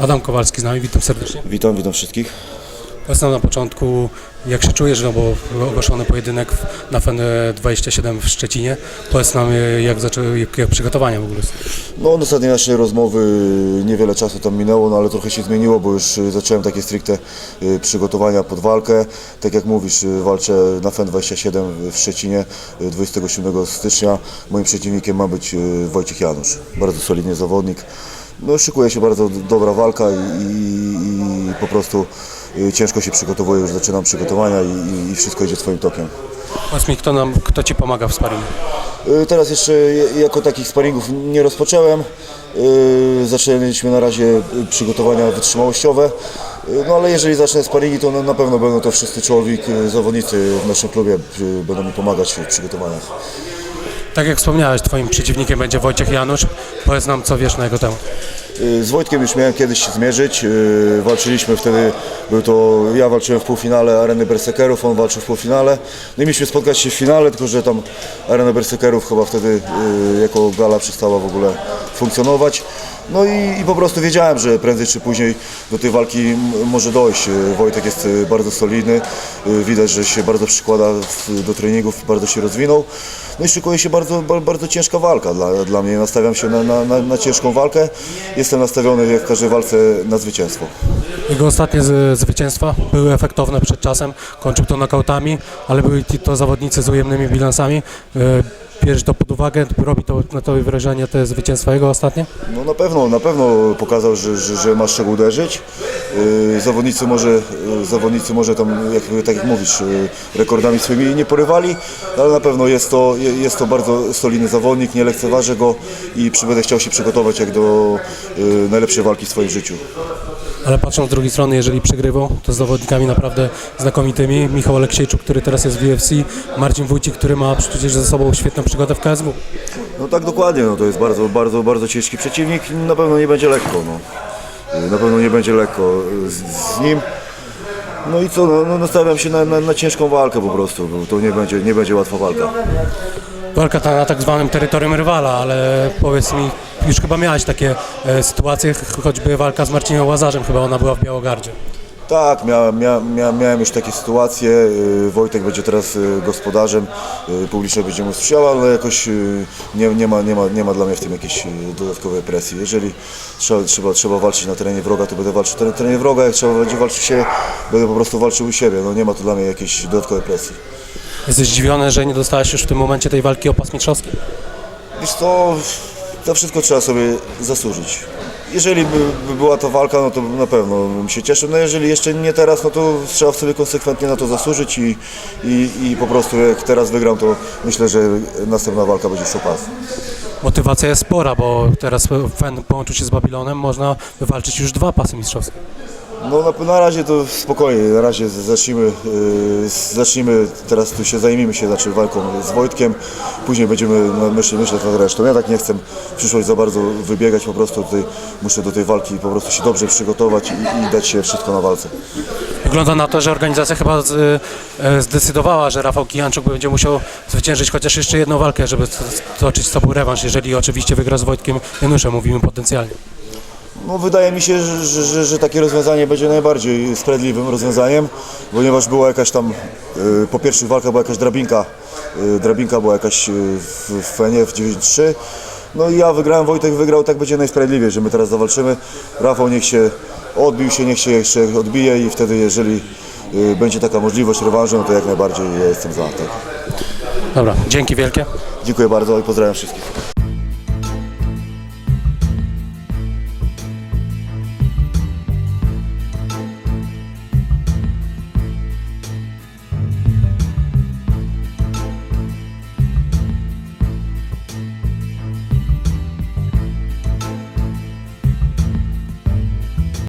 Adam Kowalski z nami, witam serdecznie. Witam, witam wszystkich. Powiedz nam na początku, jak się czujesz, no bo ogłoszony pojedynek na FEN 27 w Szczecinie. Powiedz nam, e, jak, zaczęły, jak, jak przygotowania w ogóle są. No od ostatniej naszej rozmowy niewiele czasu tam minęło, no ale trochę się zmieniło, bo już y, zacząłem takie stricte przygotowania pod walkę. Tak jak mówisz, walczę na FEN 27 w Szczecinie y, 27 stycznia. Moim przeciwnikiem ma być Wojciech Janusz, bardzo solidny zawodnik. No szykuje się bardzo dobra walka i, i, i po prostu y, ciężko się przygotowuję, już zaczynam przygotowania i, i wszystko idzie swoim tokiem. Powiedz mi, kto, nam, kto Ci pomaga w sparingu? Y, Teraz jeszcze je- jako takich sparingów nie rozpocząłem. Y, Zaczęliśmy na razie przygotowania wytrzymałościowe. No ale jeżeli zacznę sparingi, to na- pewno będą to wszyscy człowiek, zawodnicy w naszym klubie będą mi pomagać w przygotowaniach. Tak jak wspomniałeś, Twoim przeciwnikiem będzie Wojciech Janusz. Powiedz nam, co wiesz na jego temat. Y, Z Wojtkiem już miałem kiedyś się zmierzyć. y, Walczyliśmy wtedy, był to ja walczyłem w półfinale Areny Berserkerów, on walczył w półfinale. No i mieliśmy spotkać się w finale, tylko że tam Arena Berserkerów chyba wtedy y, jako gala przestała w ogóle funkcjonować. No i, i po prostu wiedziałem, że prędzej czy później do tej walki może dojść. Y, Wojtek jest y, bardzo solidny, y, widać, że się bardzo przykłada do treningów, bardzo się rozwinął. No i szykuje się bardzo, ba- bardzo ciężka walka dla, dla mnie. Nastawiam się na, na, na, na ciężką walkę. Jestem nastawiony w każdej walce na zwycięstwo. Jego ostatnie zwycięstwa były efektowne przed czasem, kończył to nokautami, ale byli to zawodnicy z ujemnymi bilansami. E, Bierzesz to pod uwagę, robi to na tobie wrażenie te zwycięstwa jego ostatnie? No na pewno, na pewno pokazał, że, że, że ma z czego uderzyć. Yy, zawodnicy może, yy, zawodnicy może tam, jak, tak jak mówisz, yy, rekordami swoimi nie porywali, ale na pewno jest to, je- jest to bardzo solidny zawodnik, nie lekceważę go i będę chciał się przygotować jak do yy, najlepszej walki w swoim życiu. Ale patrząc z drugiej strony, jeżeli przegrywał, to z zawodnikami naprawdę znakomitymi. Michał Aleksiejczuk, który teraz jest w UFC, Marcin Wójcik, który ma przecież ze sobą świetną przygodę w KSW. No tak dokładnie, no to jest bardzo, bardzo, bardzo ciężki przeciwnik na pewno nie będzie lekko. No. Na pewno nie będzie lekko z, z nim. No i co, no, no nastawiam się na, na, na ciężką walkę po prostu, to nie będzie, nie będzie łatwa walka. Walka ta na tak zwanym terytorium rywala, ale powiedz mi, już chyba miałeś takie e, sytuacje, ch- choćby walka z Marcinem Łazarzem, chyba ona była w Białogardzie. Tak, miałem, miałem, miałem, już takie sytuacje. Yy, Wojtek będzie teraz yy, gospodarzem, yy, publiczność będzie mu sprzyjała, ale jakoś nie, nie, ma, nie, ma, nie ma dla mnie w tym jakiejś dodatkowej presji. Jeżeli trzeba, trzeba, trzeba walczyć na terenie wroga, to będę walczył na terenie wroga, jak trzeba będzie walczyć siebie, będę po prostu walczył u siebie. No, nie ma tu dla mnie jakiejś dodatkowej presji. Jesteś zdziwiony, że nie dostałeś już w tym momencie tej walki o pas mistrzowski? Wiesz co, za wszystko trzeba sobie zasłużyć. Jeżeli by, by była to walka, no to na pewno bym się cieszył. No jeżeli jeszcze nie teraz, no to trzeba sobie konsekwentnie na to zasłużyć i, i, i po prostu jak teraz wygram, to myślę, że następna walka będzie już o pas. Motywacja jest spora, bo teraz FEN połączył się z Babilonem, można wywalczyć już dwa pasy mistrzowskie. No na, na razie to spokojnie, na razie zacznijmy, z- zacznijmy, teraz tu się zajmijmy się znaczy walką z Wojtkiem, później będziemy no, myśleć, myśleć nad resztą. Ja tak nie chcę w przyszłość za bardzo wybiegać, po prostu tutaj muszę do tej walki po prostu się dobrze przygotować i, i dać się wszystko na walce. Wygląda na to, że organizacja chyba z, e, zdecydowała, że Rafał Kijanczuk będzie musiał zwyciężyć chociaż jeszcze jedną walkę, żeby t- toczyć z tobą rewanż, jeżeli oczywiście wygra z Wojtkiem Januszem, mówimy potencjalnie. No, wydaje mi się, że, że, że, takie rozwiązanie będzie najbardziej sprawiedliwym rozwiązaniem, ponieważ była jakaś tam, y, po pierwszych walkach była jakaś drabinka, y, drabinka była jakaś y, w, w Fenie w 9-3. No i ja wygrałem, Wojtek wygrał, tak będzie najsprawiedliwiej, że my teraz zawalczymy. Rafał niech się odbił się, niech się jeszcze odbije i wtedy jeżeli y, będzie taka możliwość rewanżu, no to jak najbardziej ja jestem za. Tak. Dobra, dzięki wielkie. Dziękuję bardzo i pozdrawiam wszystkich.